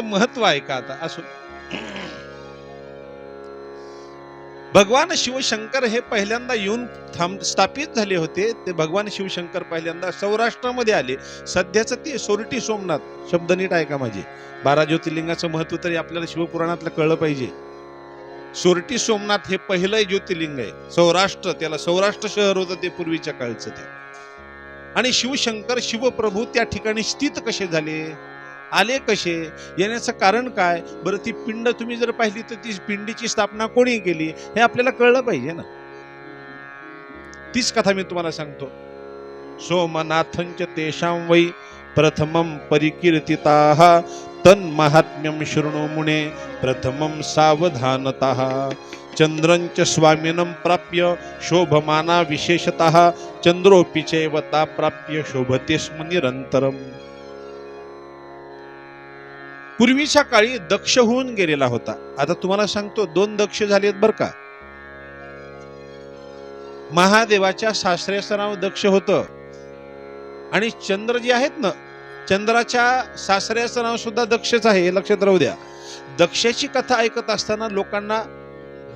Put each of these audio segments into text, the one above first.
महत्त्व आहे का आता? असो. भगवान शिवशंकर हे पहिल्यांदा येऊन थांब स्थापित झाले होते. ते भगवान शिवशंकर पहिल्यांदा सौराष्ट्रामध्ये आले. सध्याचं ते सोरटी सोमनाथ. शब्द नीट आहे का माझे? बारा ज्योतिर्लिंगाचं महत्त्व तरी आपल्याला शिवपुराणातलं कळलं पाहिजे. सोरटी सोमनाथ हे पहिलं ज्योतिर्लिंग आहे. सौराष्ट्र त्याला सौराष्ट्र शहर होतं ते पूर्वीच्या काळचं ते. आणि शिवशंकर शिवप्रभू त्या ठिकाणी स्थित कसे झाले? आले कसे? येण्याचं कारण काय? बरं ती पिंड तुम्ही जर पाहिली तर ती पिंडीची स्थापना कोणी केली? हे आपल्याला कळलं पाहिजे ना. तीच कथा मी तुम्हाला सांगतो. सोमनाथंच तेषां वै प्रथमं परिकीर्तिताः तन्माहात्म्यं शृणु मुने प्रथमं सावधानतः। चंद्रंच स्वामिनं प्राप्य शोभमाना विशेषतः चंद्रोपि चैवता प्राप्य शोभते स्म निरंतरम पूर्वीच्या काळी दक्ष होऊन गेलेला होता. आता तुम्हाला सांगतो दोन दक्ष झालेत बर का. महादेवाच्या सासऱ्याचं नाव दक्ष होतं. आणि चंद्र जे आहेत ना चंद्राच्या सासऱ्याचं नाव सुद्धा दक्षच आहे हे लक्षात राहू द्या. दक्षाची कथा ऐकत असताना लोकांना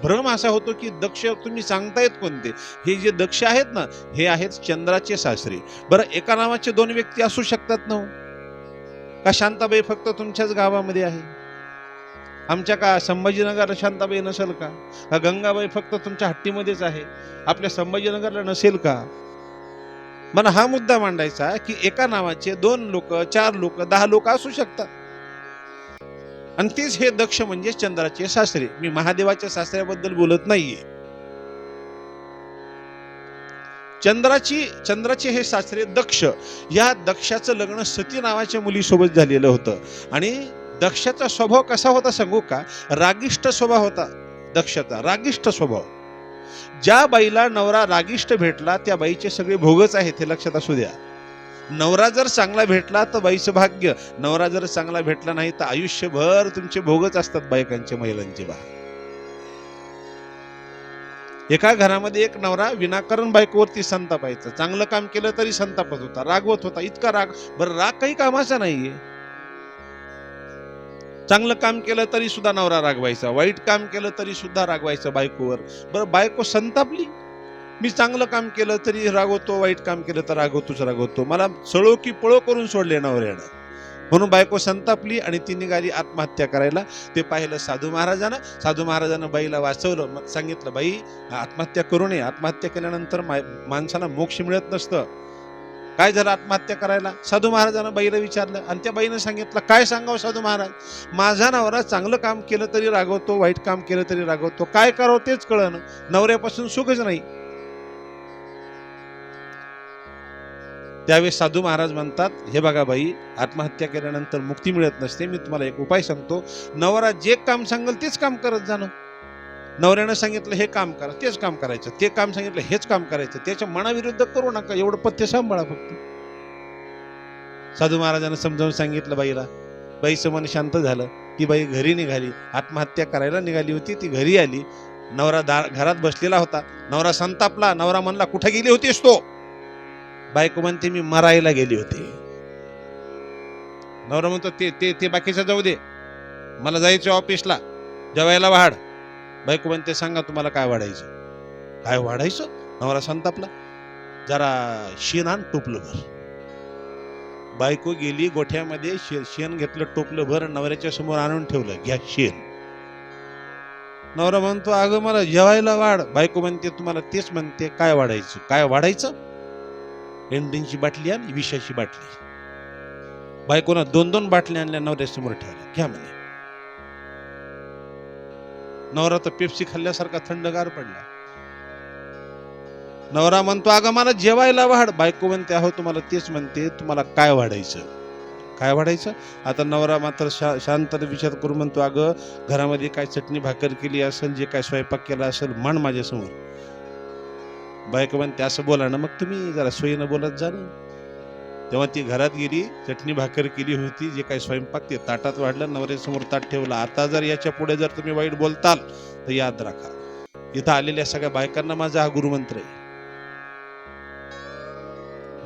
भ्रम असा होतो की दक्ष तुम्ही सांगतायत कोणते? हे जे दक्ष आहेत ना हे आहेत चंद्राचे सासरे. बरं एका नावाचे दोन व्यक्ती असू शकतात ना हो. का शांताबाई फक्त तुमच्याच गावामध्ये आहे? आमच्या का संभाजीनगरला शांताबाई नसेल का? हा गंगाबाई फक्त तुमच्या हट्टीमध्येच आहे? आपल्या संभाजीनगरला नसेल का? मला हा मुद्दा मांडायचा की एका नावाचे दोन लोक चार लोक दहा लोक असू शकतात. आणि तेच हे दक्ष म्हणजे चंद्राचे सासरे. मी महादेवाच्या सासऱ्याबद्दल बोलत नाहीये. चंद्राची चंद्राचे हे सासरे दक्ष या दक्षाचं लग्न सती नावाच्या मुलीसोबत झालेलं होतं. आणि दक्षाचा स्वभाव कसा होता सांगू का? रागिष्ट स्वभाव होता दक्षाचा रागिष्ट स्वभाव. ज्या बाईला नवरा रागिष्ट भेटला त्या बाईचे सगळे भोगच आहेत हे लक्षात असू द्या. नवरा जर चांगला भेटला तर बाईचं भाग्य. नवरा जर चांगला भेटला नाही तर आयुष्यभर तुमचे भोगच असतात बायकांचे महिलांचे भाग एका घरामध्ये एक नवरा विनाकारण बायकोवरती संतापायचा चांगलं काम केलं तरी संतापत होता. रागवत होता. इतका राग. बरं राग काही कामाचा नाहीये. चांगलं काम केलं तरी सुद्धा नवरा रागवायचा. वाईट काम केलं तरी सुद्धा रागवायचं बायकोवर. बरं बायको संतापली. मी चांगलं काम केलं तरी रागवतो वाईट काम केलं तर रागवतोच रागवतो. मला सळो की पळो करून सोडले नवऱ्यानं. म्हणून बायको संतापली आणि ती निघाली आत्महत्या करायला. ते पाहिलं साधू महाराजानं. साधू महाराजानं बाईला वाचवलं. मग सांगितलं बाई आत्महत्या करू नये. आत्महत्या केल्यानंतर मा- माणसाला मोक्ष मिळत नसतं. काय झालं आत्महत्या करायला? साधू महाराजानं बाईला विचारलं. आणि त्या बाईनं सांगितलं काय सांगावं साधू महाराज? माझा नवरा चांगलं काम केलं तरी रागवतो वाईट काम केलं तरी रागवतो. काय करावं तेच कळणं. नवऱ्यापासून सुखच नाही. त्यावेळेस साधू महाराज म्हणतात हे बघा बाई आत्महत्या केल्यानंतर मुक्ती मिळत नसते. मी तुम्हाला एक उपाय सांगतो. नवरा जे काम सांगेल तेच काम करत जाणं. नवऱ्यानं सांगितलं हे काम करा तेच काम करायचं. ते काम सांगितलं हेच काम करायचं. त्याच्या मनाविरुद्ध करू नका एवढं पथ्य सांभाळा फक्त. साधू महाराजांना समजावून सांगितलं बाईला. बाईचं मन शांत झालं ती बाई घरी निघाली. आत्महत्या करायला निघाली होती ती घरी आली. नवरा दार घरात बसलेला होता. नवरा संतापला. नवरा म्हणला कुठे गेली होतीस तो? बायको म्हणते मी मरायला गेली होती. नवरा म्हणतो ते ते ते बाकीचं जाऊ दे. मला जायचं ऑफिसला. जेवायला वाढ. बायको म्हणते सांगा तुम्हाला काय वाढायचं? काय वाढायचं? नवरा संतापला जरा शेण आण टोपलं भर. बायको गेली गोठ्यामध्ये शे- शेण घेतलं टोपलं भर नवऱ्याच्या समोर आणून ठेवलं घ्या शेण. नवरा म्हणतो अगं मला जेवायला वाढ. बायको म्हणते तुम्हाला तेच म्हणते काय वाढायचं? काय वाढायचं? एंडिंगची बाटली आणि विषाची बाटली. बायकोनं दोन दोन बाटल्या आणल्या नवऱ्यासमोर ठेवल्या. घ्या म्हणे. नवरा तर पेप्सी खाल्ल्यासारखा थंडगार पडला. नवरा म्हणतो अगं मला जेवायला वाढ. बायको म्हणते अहो तुम्हाला तेच म्हणते तुम्हाला काय वाढायचं? काय वाढायचं? आता नवरा मात्र शा शांतता विचार करून म्हणतो अगं घरामध्ये काय चटणी भाकर केली असेल जे काय स्वयंपाक केला असेल मान माझ्यासमोर. बायको म्हणते असं बोला ना मग तुम्ही जरा सोयीनं बोलत जा ना. तेव्हा ती घरात गेली चटणी भाकर केली होती जे काही स्वयंपाक ते ताटात वाढलं नवऱ्यासमोर ताट ठेवलं. आता जर याच्यापुढे जर तुम्ही वाईट बोलताल तर याद राखा. इथं आलेल्या सगळ्या बायकांना माझा हा गुरुमंत्र आहे.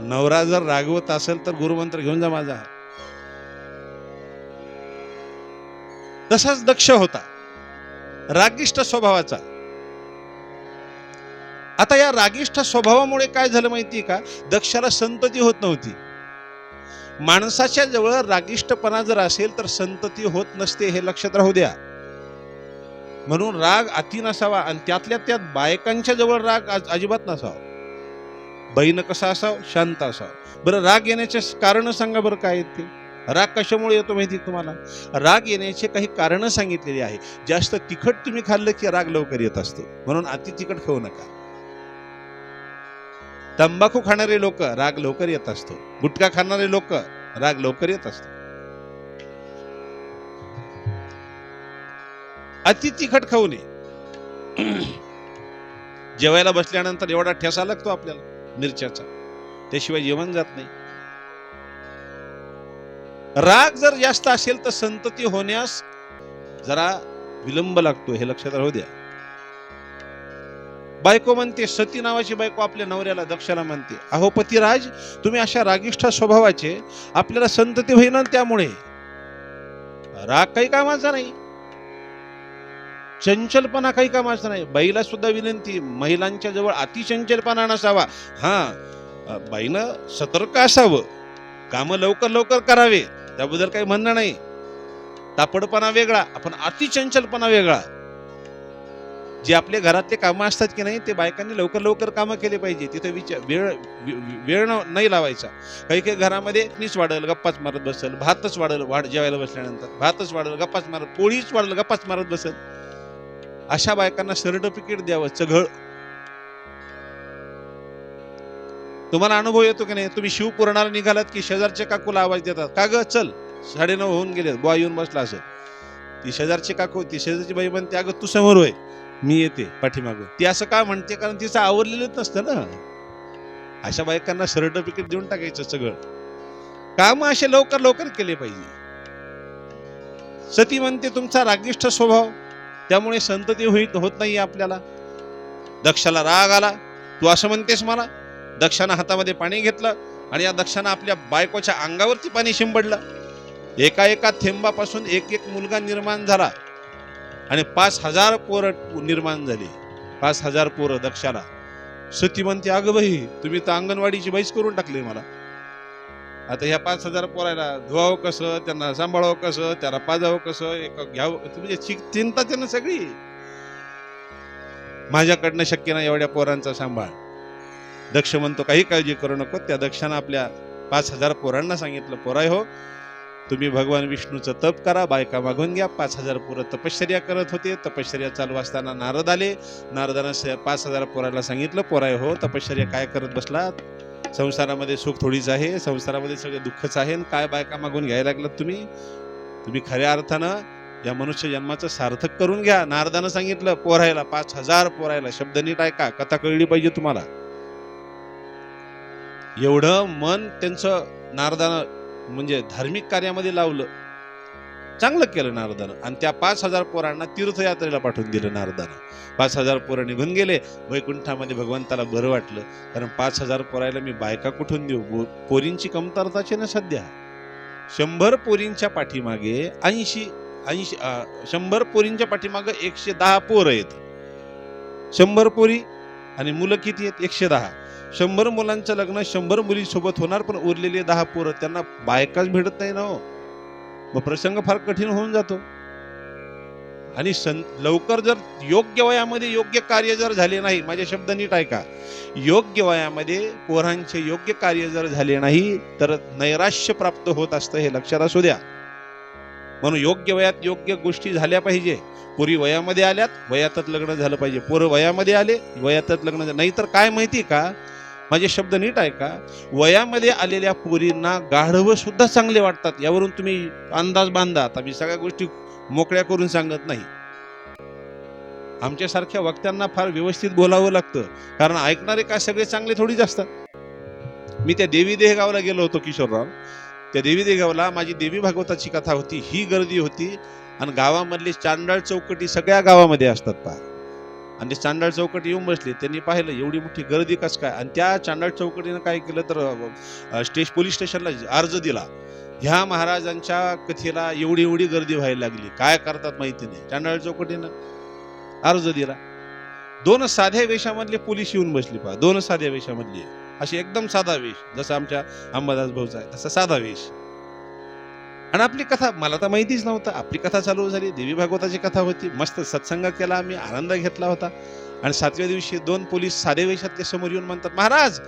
नवरा जर रागवत असेल तर गुरुमंत्र घेऊन जा माझा. तसाच दक्ष होता. रागिष्ट स्वभावाचा. आता या रागिष्ठ स्वभावामुळे काय झालं माहिती का? दक्षाला संतती होत नव्हती. माणसाच्या जवळ रागिष्टपणा जर असेल तर संतती होत नसते हे लक्षात राहू द्या. म्हणून राग अति नसावा आणि त्यातल्या त्यात बायकांच्या जवळ राग अजिबात नसावा. बहीण कसा असावं? शांत असावं. बरं राग येण्याचे कारण सांगा बरं काय आहेत ते? राग कशामुळे येतो माहिती आहे तुम्हाला? राग येण्याचे काही कारणं सांगितलेली आहे. जास्त तिखट तुम्ही खाल्लं की राग लवकर येत असतो. म्हणून अति तिखट खाऊ नका. तंबाखू खाणारे लोक राग लवकर येत असतो. गुटखा खाणारे लोक राग लवकर येत असतो. अति तिखट खाऊ नये. जेवायला बसल्यानंतर एवढा ठेसा लागतो आपल्याला मिरच्याचा. त्याशिवाय जेवण जात नाही. राग जर जास्त असेल तर संतती होण्यास जरा विलंब लागतो हे लक्षात राहू द्या. बायको म्हणते सती नावाची बायको आपल्या नवऱ्याला दक्षाला म्हणते अहो पतिराज तुम्ही अशा रागिष्ठा स्वभावाचे आपल्याला संतती होईना त्यामुळे. राग काही कामाचा नाही. चंचलपणा काही कामाचा नाही. बाईला सुद्धा विनंती महिलांच्या जवळ अतिचंचलपणा नसावा. हा बाईनं सतर्क असावं. काम लवकर लवकर करावे. त्याबद्दल काही म्हणणं नाही. तापडपणा वेगळा. आपण अतिचंचलपणा वेगळा. जे आपल्या घरातले कामं असतात की नाही ते बायकांनी लवकर लवकर कामं केले पाहिजे. तिथे विचार वेळ वेळ न- नाही लावायचा. काही काही घरामध्ये मीच वाढल गप्पाच मारत बसल भातच वाढल वाढ जेवायला बसल्यानंतर. भातच वाढल गप्पाच मारत पोळीच वाढल गप्पाच मारत बसल. अशा बायकांना सर्टिफिकेट द्यावं चघळ. तुम्हाला अनुभव येतो की नाही? तुम्ही शिवपुराणाला निघालात की शेजारच्या काकूला आवाज देतात. का ग? चल साडेनऊ होऊन गेले बुवा येऊन बसला असं ती शेजारची काकू ती शेजारची बाई म्हणते अगं तू समोर होय. मी येते पाठीमागं. ती असं का म्हणते? कारण तिचं आवरलेलंच नसतं ना. अशा बायकांना सर्टिफिकेट देऊन टाकायचं सगळं. काम असे लवकर लवकर केले पाहिजे. सती म्हणते तुमचा रागिष्ठ स्वभाव. त्यामुळे संतती होईत होत नाही आपल्याला. दक्षाला राग आला. तू असं म्हणतेस मला? दक्षानं हातामध्ये पाणी घेतलं आणि या दक्षानं आपल्या बायकोच्या अंगावरती पाणी शिंबडलं एका एका थेंबापासून एक एक मुलगा निर्माण झाला. आणि पाच हजार पोरं निर्माण झाली. पाच हजार पोरं दक्षाला. सती म्हणते अगं बाई तुम्ही तर अंगणवाडीची बैस करून टाकली मला. आता ह्या पाच हजार पोरायला धुवावं कसं त्यांना सांभाळावं कसं त्याला पाजावं कसं एक घ्यावं म्हणजे चि- चिंता त्यांना सगळी. माझ्याकडनं शक्य नाही एवढ्या पोरांचा सांभाळ. दक्ष म्हणतो काही काळजी करू नको त्या दक्षानं आपल्या पाच हजार पोरांना सांगितलं पोराय हो तुम्ही भगवान विष्णूचं तप करा बायका मागून घ्या. पाच हजार पोरं तपश्चर्या करत होते. तपश्चर्या चालू असताना नारद आले. नारदानं स- पाच हजार पोराला सांगितलं पोराय हो तपश्चर्या काय करत बसलात? संसारामध्ये सुख थोडीच आहे. संसारामध्ये सगळं दुःखच आहे. आणि काय बायका मागून घ्यायला लागलात तुम्ही? तुम्ही खऱ्या अर्थानं या मनुष्य जन्माचं सार्थक करून घ्या. नारदानं सांगितलं पोरायला पाच हजार पोरायला. शब्द नीट ऐका कथा कळली पाहिजे तुम्हाला. एवढं मन त्यांचं नारदानं म्हणजे धार्मिक कार्यामध्ये लावलं. चांगलं केलं नारदानं. आणि त्या पाच हजार पोरांना तीर्थयात्रेला पाठवून दिलं नारदानं. पाच हजार पोरं निघून गेले. वैकुंठामध्ये भगवंताला बरं वाटलं. कारण पाच हजार पोरायला मी बायका कुठून देऊ? पोरींची कमतरताची ना सध्या. शंभर पोरींच्या पाठीमागे ऐंशी ऐंशी शंभर पोरींच्या पाठीमागे एकशे दहा पोरं आहेत. शंभर पोरी आणि मुलं किती आहेत? एकशे दहा. शंभर मुलांचं लग्न शंभर मुलीसोबत होणार पण उरलेले दहा पोरं त्यांना बायकाच भेटत नाही ना हो. मग प्रसंग फार कठीण होऊन जातो. आणि सं लवकर जर योग्य वयामध्ये योग्य कार्य जर झाले नाही माझे शब्द नीट ऐका. योग्य वयामध्ये पोरांचे योग्य कार्य जर झाले नाही तर नैराश्य प्राप्त होत असतं हे लक्षात असू द्या. म्हणून योग्य वयात योग्य गोष्टी झाल्या पाहिजे. पोरी वयामध्ये आल्यात वयातच लग्न झालं पाहिजे. पोरं वयामध्ये आले वयातच लग्न झालं नाहीतर काय माहिती का? माझे शब्द नीट आहे का? वयामध्ये आलेल्या पोरींना गाढवं सुद्धा चांगले वाटतात. यावरून तुम्ही अंदाज बांधा. आता मी सगळ्या गोष्टी मोकळ्या करून सांगत नाही. आमच्यासारख्या वक्त्यांना फार व्यवस्थित बोलावं लागतं. कारण ऐकणारे काय सगळे चांगले थोडीच असतात? मी त्या देवी देहगावला गेलो होतो किशोरराव. त्या देवी देहगावला माझी देवी भागवताची कथा होती. ही गर्दी होती आणि गावामधली चांडाळ चौकटी सगळ्या गावामध्ये असतात पहा. आणि ते चांडाळ चौकट येऊन बसले. त्यांनी पाहिलं एवढी मोठी गर्दी कस काय? आणि त्या चांडाळ चौकटीनं काय केलं तर स्टेश पोलीस स्टेशनला अर्ज दिला. ह्या महाराजांच्या कथेला एवढी एवढी गर्दी व्हायला लागली. काय करतात माहिती नाही. चांडाळ चौकटीनं अर्ज दिला. दोन साध्या वेशामधले पोलीस येऊन बसले पहा. दोन साध्या वेशामधली. अशी एकदम साधा वेश जसं आमच्या अंबादास भाऊचा आहे तसा साधा वेश. आणि आपली कथा मला तर माहितीच नव्हतं. आपली कथा चालू झाली देवी भागवताची कथा होती. मस्त सत्संग केला आम्ही आनंद घेतला होता. आणि सातव्या दिवशी दोन पोलीस साधे वेशातले समोर येऊन म्हणतात महाराज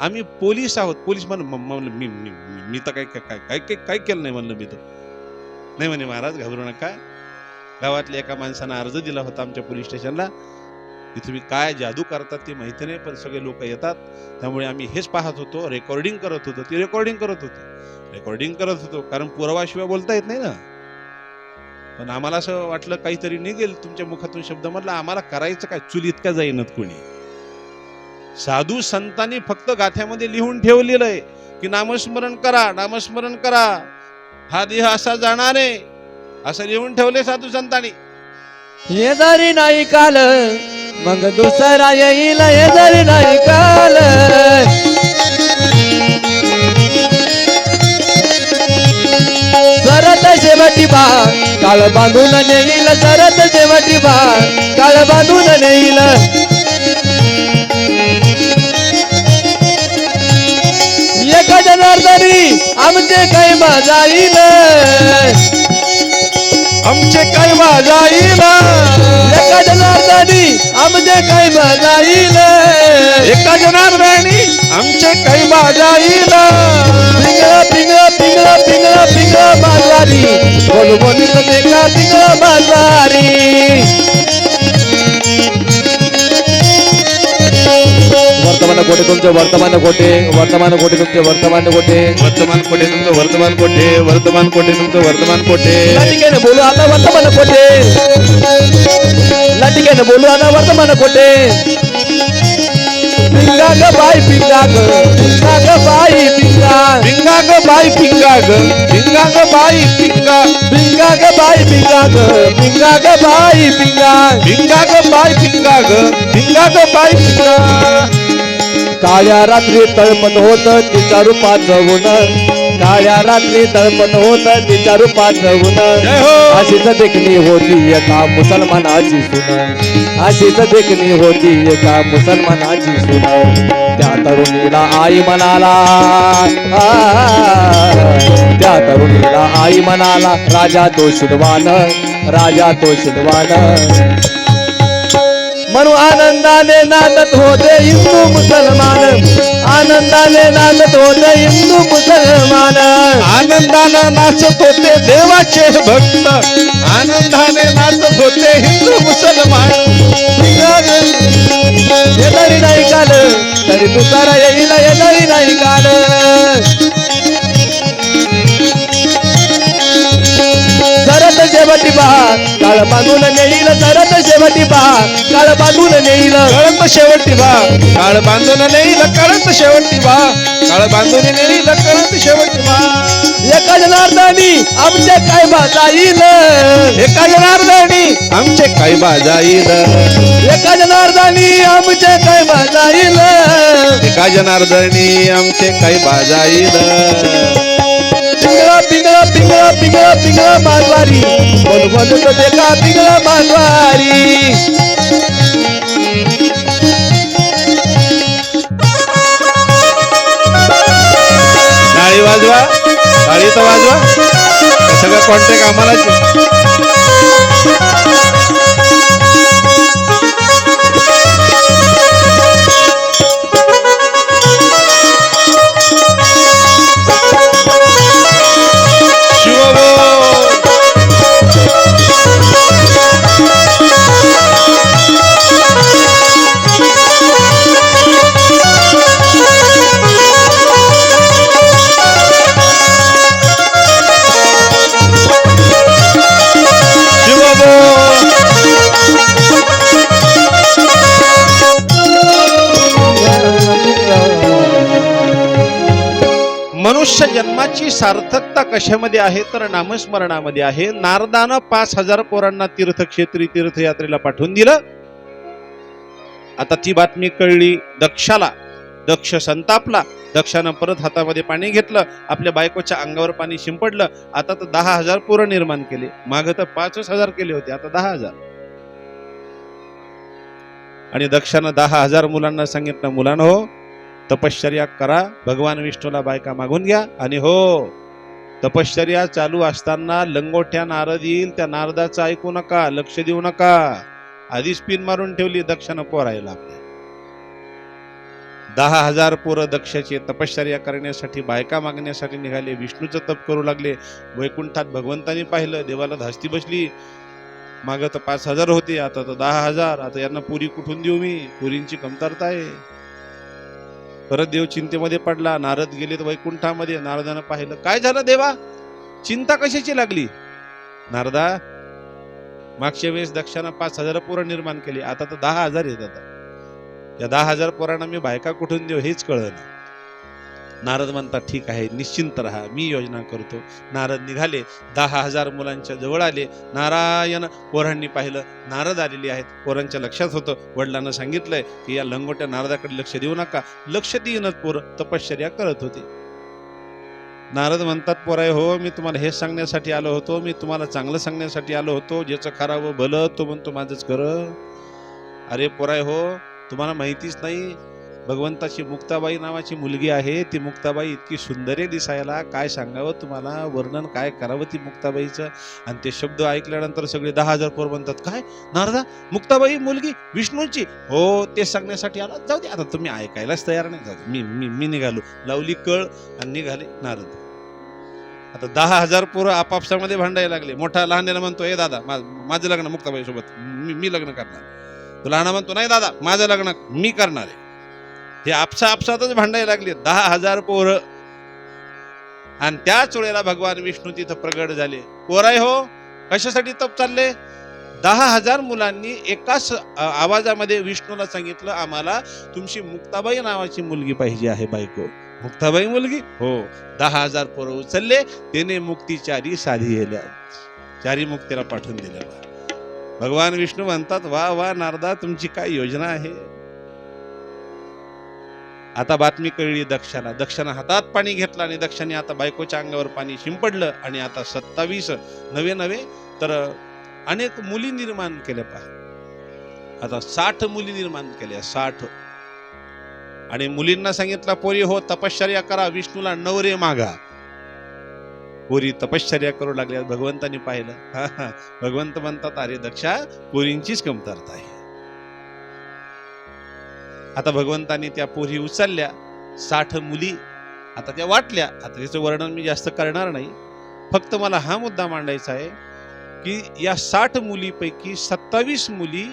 आम्ही पोलीस आहोत. पोलीस म्हण म- म्हणलं, मी मी मी- मी तर काय काय काय काय काय केलं नाही म्हणलं मी तर. नाही म्हणे महाराज घाबरू नका. गावातल्या एका माणसानं अर्ज दिला होता आमच्या पोलीस स्टेशनला. की तुम्ही काय जादू करतात ते माहिती नाही पण सगळे लोक येतात. त्यामुळे आम्ही हेच पाहत होतो रेकॉर्डिंग करत होतो ती रेकॉर्डिंग करत होती. रेकॉर्डिंग करत होतो कारण पुरावाशिवाय बोलता येत नाही ना. पण आम्हाला असं वाटलं काहीतरी निघेल तुमच्या मुखातून शब्द म्हटलं आम्हाला करायचं काय? चुलीत का जाईनत कोणी. साधू संतांनी फक्त गाथ्यामध्ये लिहून ठेवलेलं आहे की नामस्मरण करा नामस्मरण करा. हा देह असा जाणार आहे असं लिहून ठेवले साधू संतांनी. हे नाही काल मग दुसरा येईल हे जरी नाही काल. सरत शेवटी बा काळ बांधून नेईल सरत शेवटी बा काळ बांधून नेईल. एका जनार्दनी आमचे काय माझा येईल आमचे काय माझा येईल जनार्दनी आमचे काही माझा येईल एका जनार्दनी आमचे काही माझा पिंगळा पिंगळा पिंगळा पिंगळा पिंगळा मालवारी बोलू बोलू का पिंगळा मालवारी वर्तमान कोटे तुमचे? वर्तमान कोटे वर्तमान कोटे तुमचे? वर्तमान कोटे वर्तमान कोठे तुमचं? वर्तमान कोठे? वर्तमान कोठे तुमचं? वर्तमान कोठे? लाटिकेने बोलू आता वर्तमान कोटे लाटिकेने बोलू आता वर्तमान कोटे पिंगा ग बाई पिंगा ग पिंगा ग बाई पिंगा पिंगा ग बाई पिंगा ग पिंगा ग बाई पिंगा पिंगा ग बाई पिंगा ग पिंगा ग बाई पिंगा पिंगा ग बाई पिंगा ग पिंगा ग बाई पिंगा काळ्या रात्री तळपत होत तिच्या रूपाचं ऊन काळ्या रात्री तळपत होत तिच्या रूपाचं ऊन हो. अशीच देखणी होती एका मुसलमानाची सुन अशीच देखणी होती एका मुसलमानाची सुन त्या तरुणीला आई म्हणाला त्या तरुणीला आई म्हणाला राजा तो शिलवान राजा तो शिलवान म्हणून आनंदाने नांदत होते हिंदू मुसलमान. आनंदाने नांदत होते हिंदू मुसलमान. आनंदाने नाचत होते देवाचे भक्त. आनंदाने नाचत होते हिंदू मुसलमान. हे तरी नाही काल तरी तुसारा येईल येणारी नाही शेवटी बा काळ बांधून नेईल करत शेवटी बा काळ बांधून नेईल करत शेवटी बा काळ बांधून नेईल करत शेवटी बा काळ बांधून नेईल करत शेवटी बा एका जनार्दनी आमचे काय बाजा येईल एका जनार्दनी आमचे काय बाजा येईल एका जनार्दनी आमचे काय बाजा येईल एका जनार्दनी आमचे काय बाजा येईल पिंगळा पिंगळा पिंगळा पिंगळा पिंगळा मालवारी बोल देखा पिंगळा मालवारी वाजवा गाडी तर वाजवा. सगळं कॉन्टॅक्ट आम्हालाच सार्थकता कशामध्ये आहे? तर नामस्मरणामध्ये आहे. नारदानं पाच हजार पोरांना तीर्थक्षेत्री तीर्थयात्रेला पाठवून दिलं. आता ती बातमी कळली दक्षाला. दक्ष संतापला. दक्षानं परत हातामध्ये पाणी घेतलं. आपल्या बायकोच्या अंगावर पाणी शिंपडलं. आता तर दहा हजार पोरं निर्माण केले. माग तर पाचच हजार केले होते. आता दहा हजार. आणि दक्षानं दहा हजार मुलांना सांगितलं मुलांनो हो तपश्चर्या करा भगवान विष्णूला बायका मागून घ्या आणि हो तपश्चर्या चालू असताना लंगोठ्या नारद येईल त्या नारदाचं ऐकू नका लक्ष देऊ नका. आधीच पिन मारून ठेवली दक्षानं राहील आपल्या दहा हजार पोरं दक्षाची तपश्चर्या करण्यासाठी बायका मागण्यासाठी निघाले विष्णूचं तप करू लागले. वैकुंठात भगवंतानी पाहिलं देवाला धास्ती बसली. मागं तर पाच हजार होते आता तर दहा हजार आता यांना पुरी कुठून देऊ मी? पुरींची कमतरता आहे. परत देव चिंतेमध्ये पडला नारद गेले तर वैकुंठामध्ये नारदानं पाहिलं. काय झालं देवा? चिंता कशाची लागली? नारदा मागच्या वेळेस दक्षानं पाच हजार पोरं निर्माण केली. आता तर दहा हजार येत आता या दहा हजार पोरांना मी बायका कुठून देऊ हेच कळलं नारद म्हणतात ठीक आहे निश्चिंत राहा मी योजना करतो. नारद निघाले दहा हजार मुलांच्या जवळ आले. नारायण पोरांनी पाहिलं नारद आलेली आहेत. पोरांच्या लक्षात होतं वडिलांना सांगितलंय की या लंगोट्या नारदाकडे लक्ष देऊ नका. लक्ष देईनच पोरं तपश्चर्या करत होते. नारद म्हणतात पोराय हो मी तुम्हाला हे सांगण्यासाठी आलो होतो. मी तुम्हाला चांगलं सांगण्यासाठी आलो होतो. ज्याचं खरावं भलं तो म्हणतो माझंच कर अरे पोराय हो तुम्हाला माहितीच नाही भगवंताची मुक्ताबाई नावाची मुलगी आहे. ती मुक्ताबाई इतकी सुंदर आहे दिसायला. काय सांगावं तुम्हाला? वर्णन काय करावं ती मुक्ताबाईचं? आणि ते शब्द ऐकल्यानंतर सगळे दहा हजार पोर म्हणतात काय? नारदा मुक्ताबाई मुलगी विष्णूची? हो ते सांगण्यासाठी आला. जाऊ दे आता तुम्ही ऐकायलाच तयार नाही. जाऊ मी मी मी निघालो. लावली कळ आणि निघाले नारद. आता दहा हजार पोरं आपापसामध्ये भांडायला लागले. मोठा लहान म्हणतो हे दादा मा- माझं लग्न मुक्ताबाई सोबत मी मी लग्न करणार. तो लहाना म्हणतो नाही दादा माझं लग्न मी करणार आहे. हे आपसा आपसातच भांडायला लागले. दहा हजार पोरं. आणि त्याच वेळेला भगवान विष्णू तिथं प्रगट झाले. पोराय हो कशासाठी तप चालले? दहा हजार मुलांनी एकाच आवाजामध्ये विष्णूला सांगितलं आम्हाला तुमची मुक्ताबाई नावाची मुलगी पाहिजे आहे बायको. मुक्ताबाई मुलगी? हो. दहा हजार पोरं उचलले त्याने मुक्तीचारी साधी गेल्या चारी मुक्तीला पाठवून दिल्या. भगवान विष्णू म्हणतात वा वा नारदा तुमची काय योजना आहे? आता बातमी कळली दक्षाला. दक्षानं हातात पाणी घेतलं आणि दक्षाने आता बायकोच्या अंगावर पाणी शिंपडलं आणि आता सत्तावीस नवे नवे तर अनेक मुली निर्माण केल्या पहा. आता साठ मुली निर्माण केल्या साठ. आणि मुलींना सांगितलं पोरी हो तपश्चर्या करा. विष्णूला नवरे मागा. पोरी तपश्चर्या करू लागल्या भगवंतांनी पाहिलं. भगवंत म्हणतात अरे दक्षा पोरींचीच कमतरता आहे. आता भगवंतानी त्या पोरी उचलल्या साठ मुली आता त्या वाटल्या आता त्याचं वर्णन मी जास्त करणार नाही. फक्त मला हा मुद्दा मांडायचा आहे की या साठ मुलीपैकी सत्तावीस मुली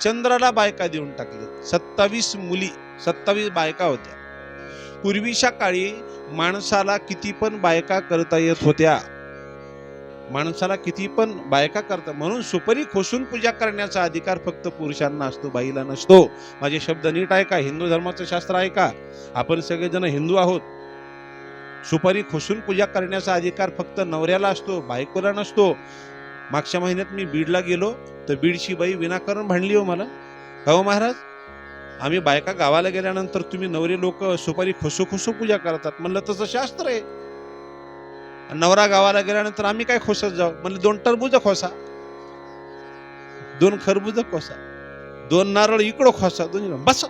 चंद्राला बायका देऊन टाकल्या सत्तावीस मुली सत्तावीस बायका होत्या. पूर्वीच्या काळी माणसाला किती पण बायका करता येत होत्या माणसाला किती पण बायका करतात म्हणून सुपरी खोसून पूजा करण्याचा अधिकार फक्त पुरुषांना असतो बाईला नसतो. माझे शब्द नीट आहे का? हिंदू धर्माचं शास्त्र आहे का? आपण सगळेजण हिंदू आहोत. सुपारी खोसून पूजा करण्याचा अधिकार फक्त नवऱ्याला असतो बायकोला नसतो. मागच्या महिन्यात मी बीडला गेलो तर बीडची बाई विनाकारण भांडली हो मला. हो महाराज? आम्ही बायका गावाला गेल्यानंतर तुम्ही नवरे लोक सुपारी खुसू खुसू पूजा करतात म्हणलं तसं शास्त्र आहे. नवरा गावाला गेल्यानंतर आम्ही काय खोसत जाऊ? म्हणलं दोन टरबूज खोसा. दोन खरबूज खोसा. दोन नारळ इकडं खोसा. दोन बस.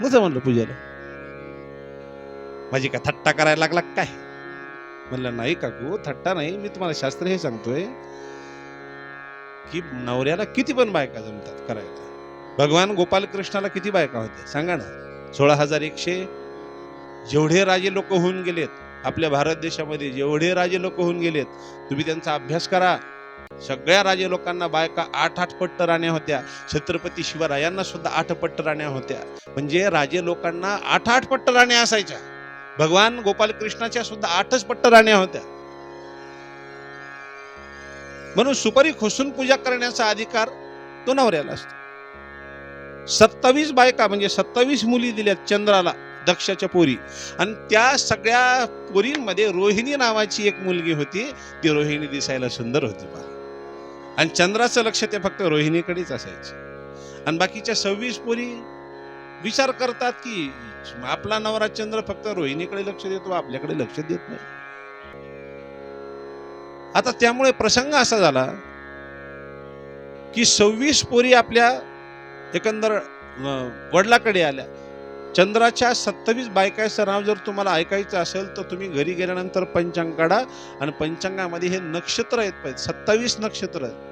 मुझं म्हणलं पूजेला. माझी काय थट्टा करायला लागला काय? म्हणलं नाही काकू थट्टा नाही. मी तुम्हाला शास्त्र हे सांगतोय की नवऱ्याला किती पण बायका जमतात करायला. भगवान गोपाल कृष्णाला किती बायका होत्या? सांगा ना. सोळा हजार एकशे जेवढे राजे लोक होऊन गेलेत आपल्या भारत देशामध्ये जेवढे राजे लोक होऊन गेलेत तुम्ही त्यांचा अभ्यास करा. सगळ्या राजे लोकांना बायका आठ आठ पट्ट राण्या होत्या. छत्रपती शिवरायांना सुद्धा आठ पट्ट राण्या होत्या. म्हणजे राजे लोकांना आठ आठ पट्ट राण्या असायच्या. भगवान गोपाल कृष्णाच्या सुद्धा आठच पट्ट राण्या होत्या. म्हणून सुपारी खोसून पूजा करण्याचा अधिकार तो नवऱ्याला असतो. सत्तावीस बायका म्हणजे सत्तावीस मुली दिल्यात चंद्राला. दक्षाच्या पोरी. आणि त्या सगळ्या पोरींमध्ये रोहिणी नावाची एक मुलगी होती. ती रोहिणी दिसायला सुंदर होती पहा. आणि चंद्राचं लक्ष ते फक्त रोहिणीकडेच असायचं. आणि बाकीच्या सव्वीस पोरी विचार करतात की आपला नवरा चंद्र फक्त रोहिणीकडे लक्ष देतो आपल्याकडे लक्ष देत नाही. आता त्यामुळे प्रसंग असा झाला की सव्वीस पोरी आपल्या एकंदर अं, वडिलाकडे आल्या. चंद्राच्या सत्तावीस बायकाचं नाव जर तुम्हाला ऐकायचं असेल तर तुम्ही घरी गेल्यानंतर पंचांग काढा आणि पंचांगामध्ये हे नक्षत्र आहेत पाहिजे सत्तावीस नक्षत्र. आहेत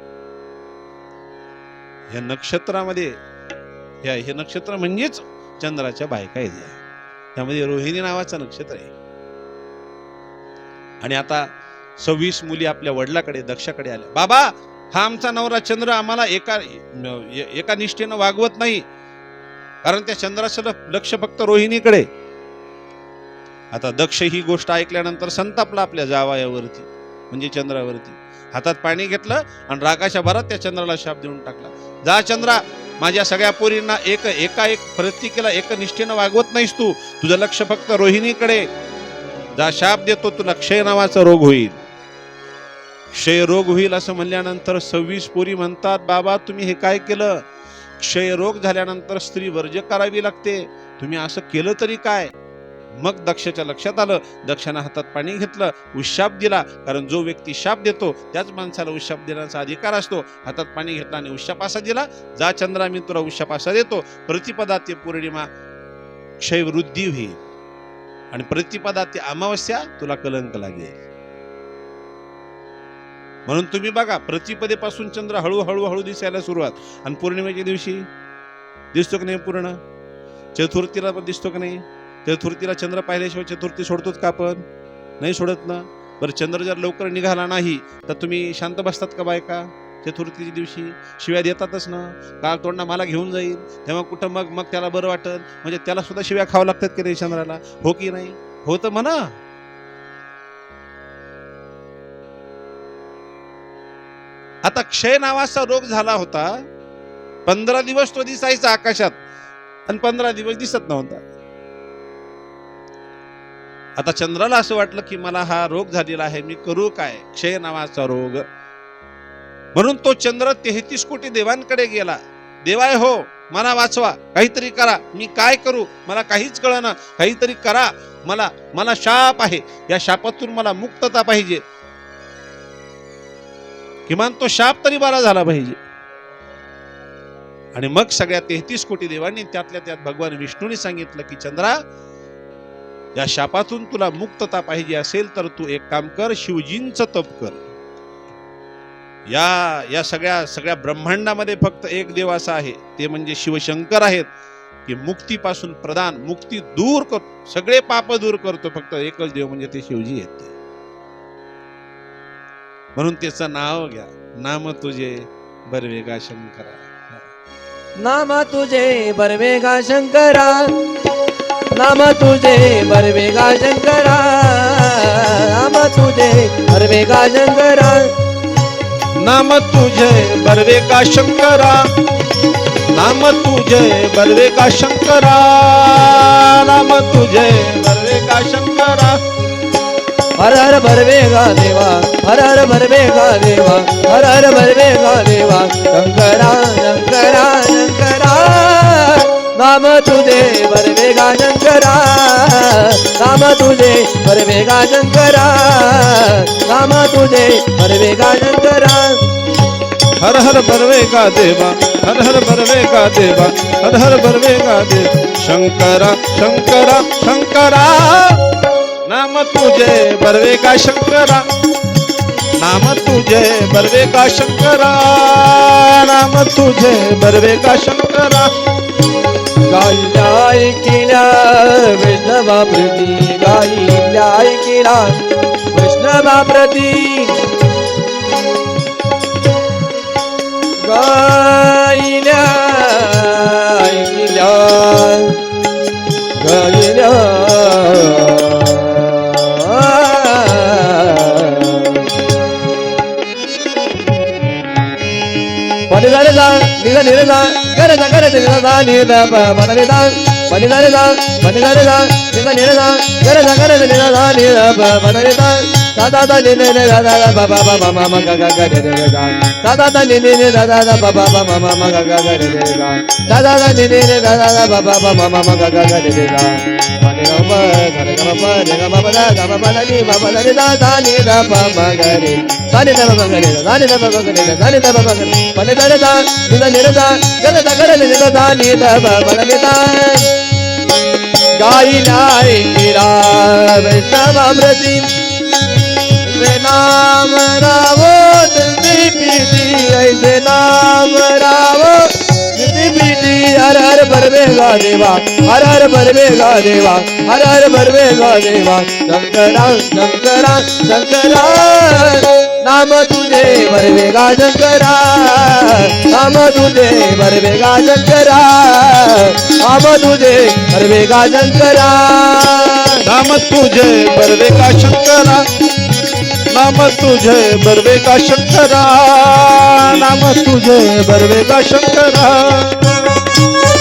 या नक्षत्रामध्ये या हे नक्षत्र म्हणजेच चंद्राच्या बायका आहेत त्यामध्ये रोहिणी नावाचं नक्षत्र आहे. आणि आता सव्वीस मुली आपल्या वडिलाकडे दक्षाकडे आल्या. बाबा हा आमचा नवरा चंद्र आम्हाला एका एका निष्ठेनं वागवत नाही. कारण त्या चंद्राचं लक्ष फक्त रोहिणीकडे. आता दक्ष ही गोष्ट ऐकल्यानंतर संतापला आपल्या जावायावरती म्हणजे चंद्रावरती. हातात पाणी घेतलं आणि रागाच्या भरात त्या चंद्राला शाप देऊन टाकला. जा चंद्रा माझ्या सगळ्या पोरींना एक एका एक प्रत्येकीला एक निष्ठेनं वागवत नाहीस तू. तुझं लक्ष फक्त रोहिणीकडे. जा शाप देतो तुला क्षय नावाचा रोग होईल. क्षय रोग होईल असं म्हणल्यानंतर सव्वीस पोरी म्हणतात बाबा तुम्ही हे काय केलं? क्षयरोग झाल्यानंतर स्त्री वर्ज करावी लागते. तुम्ही असं केलं तरी काय? मग दक्षच्या लक्षात आलं. दक्षानं हातात पाणी घेतलं उशाप दिला. कारण जो व्यक्ती शाप देतो त्याच माणसाला उशाप देण्याचा अधिकार असतो. हातात पाणी घेतला आणि उशाप असा दिला. जा चंद्रा मी तुला उशाप असा देतो. प्रतिपदा ते पौर्णिमा क्षय वृद्धी होईल. आणि प्रतिपदा ते अमावस्या तुला कलंक लागेल. म्हणून तुम्ही बघा प्रतिपदेपासून चंद्र हळूहळू हळू दिसायला सुरुवात. आणि पौर्णिमेच्या दिवशी? दिसतो की नाही पूर्ण? चतुर्थीला पण दिसतो की नाही? चतुर्थीला चंद्र पाहिल्याशिवाय चतुर्थी सोडतोच का आपण? नाही सोडत ना? बरं चंद्र जर लवकर निघाला नाही तर तुम्ही शांत बसतात का बायका? चतुर्थीच्या दिवशी? शिव्या देतातच ना? काळ तोंडा मला घेऊन जाईल तेव्हा कुठं मग मग त्याला बरं वाटत म्हणजे त्याला सुद्धा शिव्या खावं लागतात की नाही चंद्राला? हो की नाही? हो तर म्हणा. आता क्षय नावाचा रोग झाला होता. पंधरा दिवस तो दिसायचा आकाशात. आणि पंधरा दिवस दिसत नव्हता. आता चंद्राला असं वाटलं की मला हा रोग झालेला आहे मी करू काय? क्षय नावाचा रोग. म्हणून तो चंद्र तेहतीस कोटी देवांकडे गेला. देवाय हो मला वाचवा काहीतरी करा. मी काय करू? मला काहीच कळना. काहीतरी करा. मला मला शाप आहे. या शापातून मला मुक्तता पाहिजे. किमान तो शाप तरी बरा झाला पाहिजे. आणि मग सगळ्या तेहतीस कोटी देवांनी त्यातल्या त्यात भगवान विष्णूने सांगितलं की चंद्रा या शापातून तुला मुक्तता पाहिजे असेल तर तू एक काम कर शिवजींचं तप कर. या या सगळ्या सगळ्या ब्रह्मांडामध्ये फक्त एक देव असा आहे ते म्हणजे शिवशंकर आहेत की मुक्तीपासून प्रदान मुक्ती दूर कर सगळे पाप दूर करतो फक्त एकच देव म्हणजे ते शिवजी आहेत. म्हणून त्याचं नाव घ्या. नाम तुझे बरवेगा शंकरा. नाम तुझे बरवेगा शंकरा. नाम तुझे बरवेगा शंकरा. नाम तुझे बरवेगा शंकरा. नाम तुझे बरवेगा शंकरा. नाम तुझे बरवेगा शंकरा. नाम तुझे बरवेगा शंकरा. हर हर बरवेगा देवा, हर हर बरवेगा देवा, हर हर बरवेगा देवा। शंकरा शंकरा शंकरा, नाम तुझे बरवेगा शंकरा। नाम तुझे बरवेगा शंकरा, नाम तुझे बरवेगा शंकरा। हर हर बरवेगा देवा, हर हर बरवेगा देवा, हर हर बरवेगा देवा। शंकरा शंकरा शंकरा। नाम तुझे बरवेगा शंकरा? नाम तुझे बरवेगा शंकरा? नाम तुझे बरवेगा शंकरा? गाई किला वैष्णवा प्रती गाई किला वैष्णवा प्रती पनी झाले जा निघा निघा जा करे जा करे निघा जा निघा पनी निघा पनी झाले जा पनी झाले जा निघा निघा जा करे जा करे निघा जा निघा पनी निघा सा दा दा नि नि नि दा दा दा बा बा बा मा मा मा गा गा गा रे रे रे गा सा दा दा नि नि नि दा दा दा बा बा बा मा मा मा गा गा गा रे रे रे गा सा दा दा नि नि नि दा दा दा बा बा बा मा मा मा गा गा गा पीली हर हर बरबेला देवा, हर हर बरबेला देवा, हर हर बरबेला देवा। शंकरा शंकरा शंकरा नाम तुझे बरबेगा शंकरा नाम तुझे बरबेगा शंकरा नाम तुझे बरबेगा शंकरा नाम तुझे बरबेगा शंकरा, नाम तुझे बरवे का शंकरा, नाम तुझे बरवे का शंकरा। Thank you.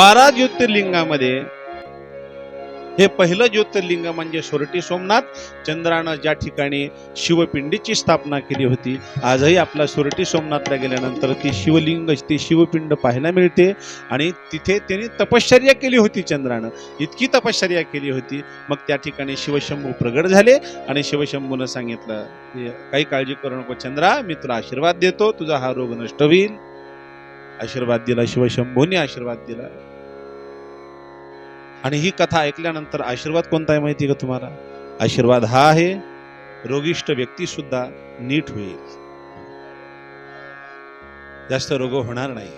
बारा ज्योतिर्लिंगामध्ये हे पहिलं ज्योतिर्लिंग म्हणजे सोरटी सोमनाथ. चंद्रानं ज्या ठिकाणी शिवपिंडीची स्थापना केली होती आजही आपला सोरटी सोमनाथला गेल्यानंतर ती शिवलिंग ती शिवपिंड पाहायला मिळते. आणि तिथे त्यांनी तपश्चर्या केली होती चंद्रानं. इतकी तपश्चर्या केली होती. मग त्या ठिकाणी शिवशंभू प्रगट झाले आणि शिवशंभूनं सांगितलं काही काळजी करू नको चंद्रा मी तुला आशीर्वाद देतो. तुझा हा रोग नष्ट होईल. आशीर्वाद दिला शिवशंभूने आशीर्वाद दिला. आणि ही कथा ऐकल्यानंतर आशीर्वाद कोणता आहे माहिती आहे का तुम्हाला? आशीर्वाद हा आहे रोगिष्ट व्यक्ती सुद्धा नीट होईल. जास्त रोग होणार नाही.